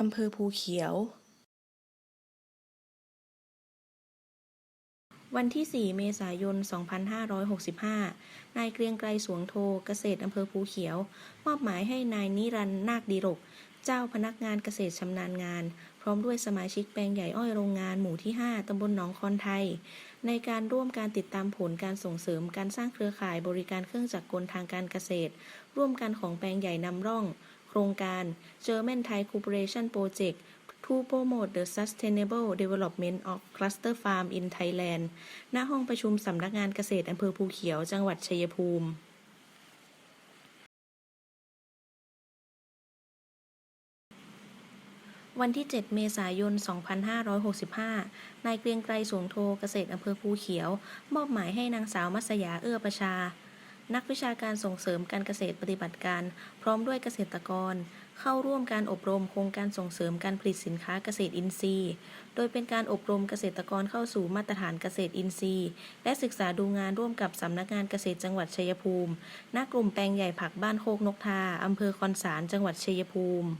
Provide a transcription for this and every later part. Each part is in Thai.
อำเภอภูเขียว วันที่ 4 เมษายน 2565 นายเกรียงไกรสวงโท เกษตรอำเภอภูเขียว มอบหมายให้นายนิรันต์นาคดีรก เจ้าพนักงานเกษตรชำนาญงาน พร้อมด้วยสมาชิกแปลงใหญ่อ้อยโรงงานหมู่ที่ 5 ตำบลหนองคอนไทย ในการร่วมการติดตามผลการส่งเสริมการสร้างเครือข่ายบริการเครื่องจักรกลทางการเกษตร ร่วมกันของแปลงใหญ่นำร่อง โครงการ German Thai Cooperation Project to promote the sustainable development of cluster farm in Thailand ณ ห้องประชุมสำนักงานเกษตรอำเภอภูเขียว จังหวัดชัยภูมิวันที่ 7 เมษายน 2565 นายเกรียงไกรสวงโทเกษตรอำเภอภูเขียว มอบหมายให้นางสาวมัสยาเอื้อประชา นักวิชาการส่งเสริมการเกษตรปฏิบัติการ พร้อมด้วยเกษตรกร เข้าร่วมการอบรมโครงการส่งเสริมการผลิตสินค้าเกษตรอินทรีย์ โดยเป็นการอบรมเกษตรกรเข้าสู่มาตรฐานเกษตรอินทรีย์ และศึกษาดูงานร่วมกับสำนักงานเกษตรจังหวัดชัยภูมิณกลุ่มแปลงใหญ่ผักบ้านโคกนกทาอำเภอคอนสารจังหวัดชัยภูมิ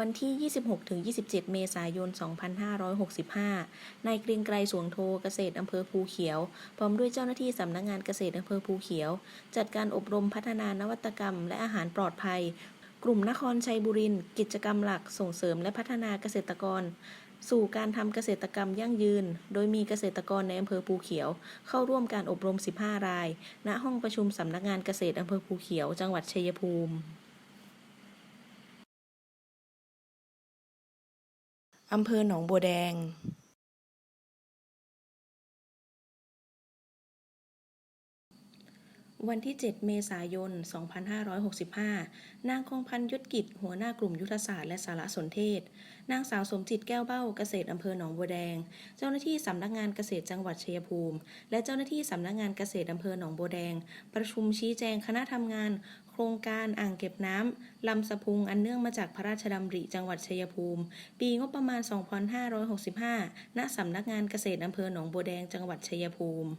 วันที่ 26-27 เมษายน 2565 นายเกรียงไกรสวงโทเกษตรอำเภอภูเขียว พร้อมด้วยเจ้าหน้าที่สำนักงานเกษตรอำเภอภูเขียว จัดการอบรมพัฒนานวัตกรรม และอาหารปลอดภัย กลุ่มนครชัยบุรีนกิจกรรมหลักส่งเสริมและพัฒนาเกษตรกร สู่การทำเกษตรกรรมยั่งยืน โดยมีเกษตรกรในอำเภอภูเขียว เข้าร่วมการอบรม 15 ราย ณ ห้องประชุมสำนักงานเกษตรอำเภอภูเขียว จังหวัดชัยภูมิ อำเภอหนองบัวแดงวันที่ 7 เมษายน 2565 นางคงพันยุทธกิจ หัวหน้ากลุ่มยุทธศาสตร์และสารสนเทศ นางสาวสมจิตแก้วเบ้า เกษตรอำเภอหนองบัวแดง เจ้าหน้าที่สำนักงานเกษตรจังหวัดชัยภูมิ และเจ้าหน้าที่สำนักงานเกษตรอำเภอหนองบัวแดง ประชุมชี้แจงคณะทำงาน โครงการอ่างเก็บน้ำลำสะพุงอันเนื่องมาจากพระราชดำริจังหวัดชัยภูมิ ปีงบประมาณ 2565 ณสำนักงานเกษตรอำเภอหนองบัวแดงจังหวัดชัยภูมิ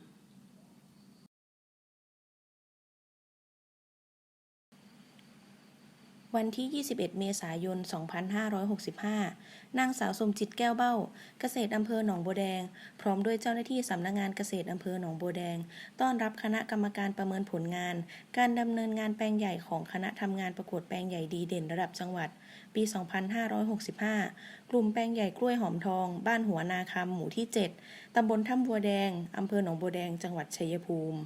วันที่ 21 เมษายน 2565 นางสาวสมจิตแก้วเบ้า เกษตรอำเภอหนองบัวแดง พร้อมด้วยเจ้าหน้าที่สำนักงานเกษตรอำเภอหนองบัวแดง ต้อนรับคณะกรรมการประเมินผลงาน การดำเนินงานแปลงใหญ่ของคณะทำงานประกวดแปลงใหญ่ดีเด่นระดับจังหวัด ปี 2565 กลุ่มแปลงใหญ่กล้วยหอมทอง บ้านหัวนาคำหมู่ที่ 7 ตำบลถ้ำบัวแดง อำเภอหนองบัวแดง จังหวัดชัยภูมิ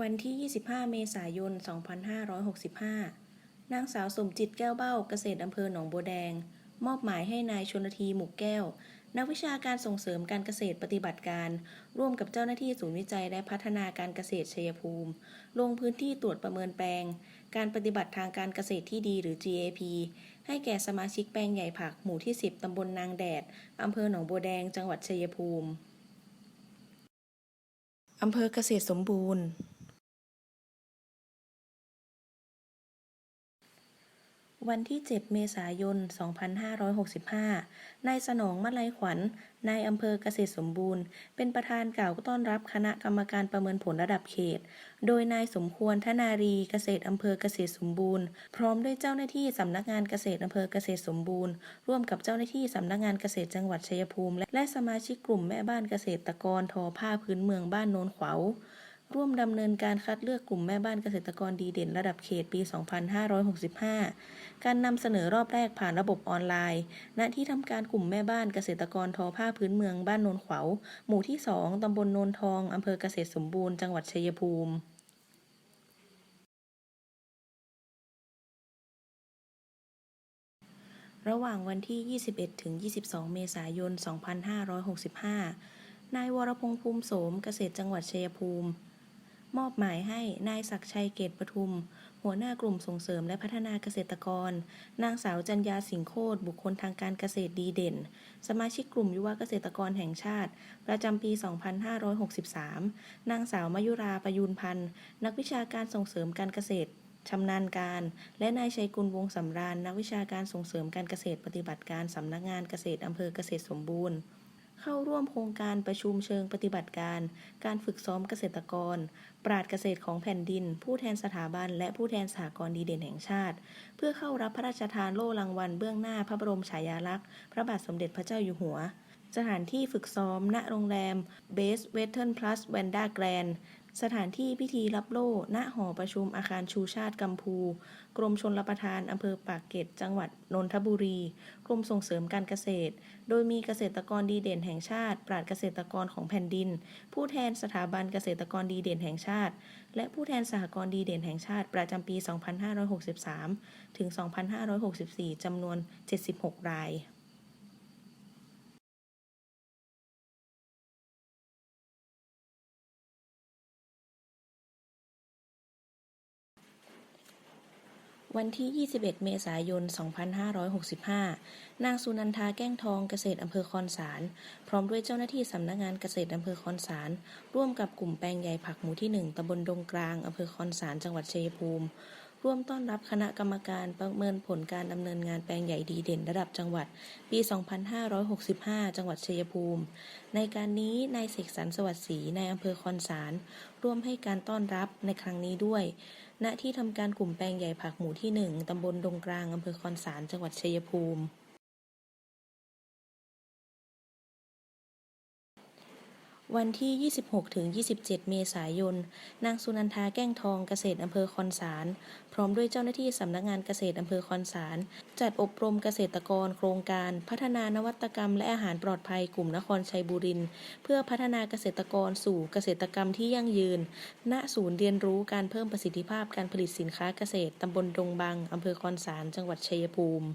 วันที่ 25 เมษายน 2565 นางสาวสมจิตแก้วเบ้าเกษตรอำเภอหนองบัวแดง มอบหมายให้นายชนทีหมุกแก้ว นักวิชาการส่งเสริมการเกษตรปฏิบัติการ ร่วมกับเจ้าหน้าที่ศูนย์วิจัยและพัฒนาการเกษตรชัยภูมิ ลงพื้นที่ตรวจประเมินแปลง การปฏิบัติทางการเกษตรที่ดีหรือ GAP ให้แก่สมาชิกแปลงใหญ่ผักหมู่ที่ 10 ตำบลนางแดด อำเภอหนองบัวแดง จังหวัดชัยภูมิ อำเภอเกษตรสมบูรณ์ วันที่ 7 เมษายน 2565 นายสนองมาลัยขวัญ นายอำเภอเกษตรสมบูรณ์ เป็นประธานกล่าวต้อนรับคณะกรรมการประเมินผลระดับเขต โดยนายสมควรทนารีเกษตรอำเภอเกษตรสมบูรณ์ พร้อมด้วยเจ้าหน้าที่สำนักงานเกษตรอำเภอเกษตรสมบูรณ์ ร่วมกับเจ้าหน้าที่สำนักงานเกษตรจังหวัดชัยภูมิ และสมาชิกกลุ่มแม่บ้านเกษตรกรทอผ้าพื้นเมืองบ้านโนนขวาว ร่วมดำเนินการคัดเลือกกลุ่มแม่บ้านเกษตรกรดีเด่นระดับเขตปี 2565 การนำเสนอรอบแรกผ่านระบบออนไลน์ ณ ที่ทำการกลุ่มแม่บ้านเกษตรกรทอผ้าพื้นเมืองบ้านโนนขวาวหมู่ที่ 2 ตำบลโนนทอง อำเภอเกษตรสมบูรณ์ จังหวัดชัยภูมิระหว่างวันที่ 21 ถึง 22 เมษายน 2565 นายวรพงษ์ภูมิโสม เกษตรจังหวัดชัยภูมิ มอบหมายให้นายศักชัยเกตปทุม หัวหน้ากลุ่มส่งเสริมและพัฒนาเกษตรกร นางสาวจัญญาสิงโคตบุคคลทางการเกษตรดีเด่น สมาชิกกลุ่มยุวเกษตรกรแห่งชาติ ประจำปี 2563 นางสาวมายุราประยูนพันธ์ นักวิชาการส่งเสริมการเกษตรชำนาญการ และนายชัยกุลวงสำราญ นักวิชาการส่งเสริมการเกษตรปฏิบัติการสำนักงานเกษตรอำเภอเกษตรสมบูรณ์ เข้าร่วมโครงการประชุมเชิงปฏิบัติการ การฝึกซ้อมเกษตรกร ปราดเกษตรของแผ่นดิน ผู้แทนสถาบัน และผู้แทนสหกรณ์ดีเด่นแห่งชาติ เพื่อเข้ารับพระราชทานโล่รางวัลเบื้องหน้าพระบรมฉายาลักษณ์พระบาทสมเด็จพระเจ้าอยู่หัว สถานที่ฝึกซ้อม ณ โรงแรมเบสเวสเทิร์นพลัสแวนด้าแกรน สถานที่พิธีรับโล่ ณ หอประชุมอาคารชูชาติกัมพู กรมชลประทานอำเภอปากเกร็ด จังหวัดนนทบุรี กรมส่งเสริมการเกษตร โดยมีเกษตรกรดีเด่นแห่งชาติ ปราดเกษตรกรของแผ่นดิน ผู้แทนสถาบันเกษตรกรดีเด่นแห่งชาติ และผู้แทนสหกรณ์ดีเด่นแห่งชาติ ประจำปี 2563 ถึง 2564 จำนวน 76 ราย วันที่ 21 เมษายน 2565 นางสุนันทาแก้งทองเกษตรอำเภอคอนสาร พร้อมด้วยเจ้าหน้าที่สำนักงานเกษตรอำเภอคอนสาร ร่วมกับกลุ่มแปลงใหญ่ผักหมู่ที่ 1ตำบลดงกลางอำเภอคอนสารจังหวัดชัยภูมิ ร่วมต้อนรับคณะกรรมการประเมินผลการดำเนินงานแปลงใหญ่ดีเด่นระดับจังหวัด ปี 2565 จังหวัดชัยภูมิ ในการนี้นายเสกสรรสวัสดิ์ศรีนายอำเภอคอนสาร ร่วมให้การต้อนรับในครั้งนี้ด้วย ณที่ทำการกลุ่มแปลงใหญ่ผักหมู่ที่ 1ตำบลดงกลางอำเภอคอนสาร จังหวัดชัยภูมิ วันที่ 26ถึง27 เมษายน นางสุนันทาแก้งทองเกษตรอำเภอคอนสาร พร้อมด้วยเจ้าหน้าที่สำนักงานเกษตรอำเภอคอนสาร จัดอบรมเกษตรกรโครงการ พัฒนานวัตกรรม และอาหารปลอดภัยกลุ่มนครชัยบุรีนเพื่อพัฒนาเกษตรกรสู่เกษตรกรรมที่ยั่งยืน ณ ศูนย์เรียนรู้การเพิ่มประสิทธิภาพการผลิตสินค้าเกษตรตำบลดงบังอำเภอคอนสาร จังหวัดชัยภูมิ